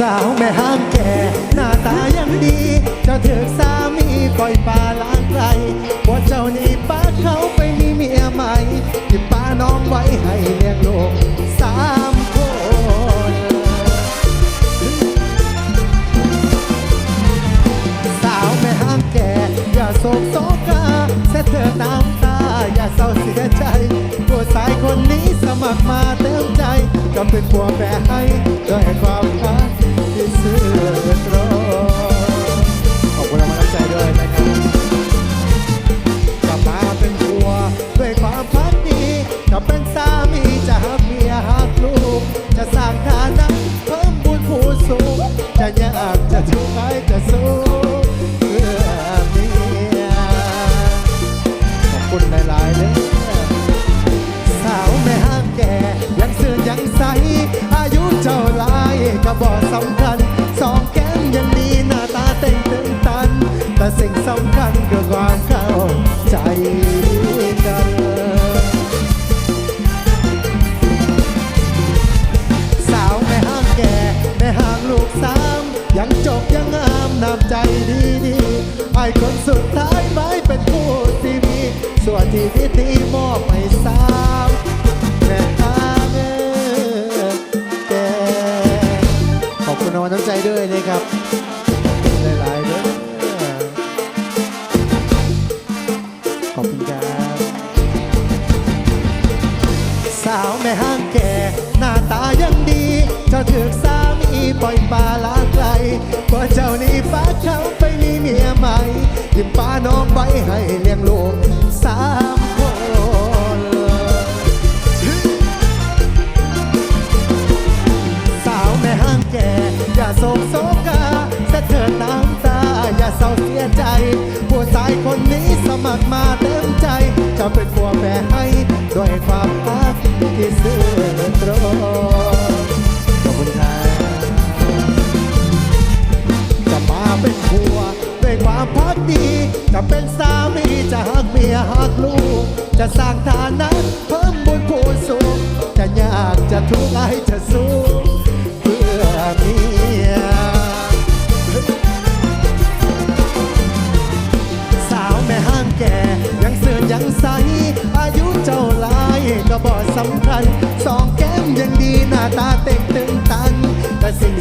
สางแก่ หน้าตายังดีเจ้าเถึกสามีปล่อยปลาล้างไกลว่าเจ้านี่ป้าเขาไปมีเมียใหม่ที่ป้าน้องไว้ให้เลี้ยงลูกสามคนสาวแม่ห้างแก่ อย่าโศกโศกาเสเธอน้ำตา อย่าเศร้าเสียใจผู้ชายคนนี้สมัครมาเต็มใจ ก็เป็นผัวแปรให้ด้วยความรัก จะหักเมียหักลูก จะสร้างฐานะเพิ่มบุญผู้สูง จะยากจะทุกข์ให้จะสู้เพื่อเมียขอบคุณหลายๆเลยสาวแม่ห้างแก่ ยังซื่อยังใส อายุเจ้าลายก็บอกสำคัญ สองแก้มยังดีหน้าตาเต่งตึงตัน แต่สิ่งสำคัญ ส่วนที่วิธีมอบให้สาวแม่ห้างเอ้ยแก่ขอบคุณรางน้ำใจด้วยนะครับ หลายๆเด้อขอบคุณครับสาวแม่ห้างแก่หน้าตายังดีเจ้าถึกสามีปล่อยปลาลาไกลกว่าเจ้านี่ป้าเขาไปมีเมียใหม่ยิ้มป้าน้องไว้ให้เลี้ยง ด้วยความรักที่ซื่อตรงขอบคุณครับจะมาเป็นผัวด้วยความพักดี จะเป็นสามีจะหักเมียหักลูก จะสร้างฐานะ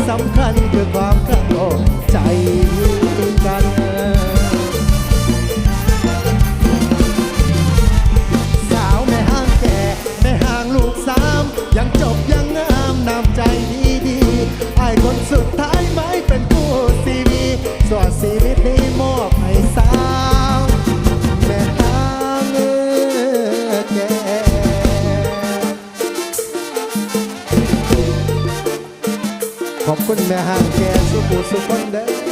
สำคัญคือความเข้าใจกั ขอบคุณแม่ห้างแก่สุขุสุขคนเด้อ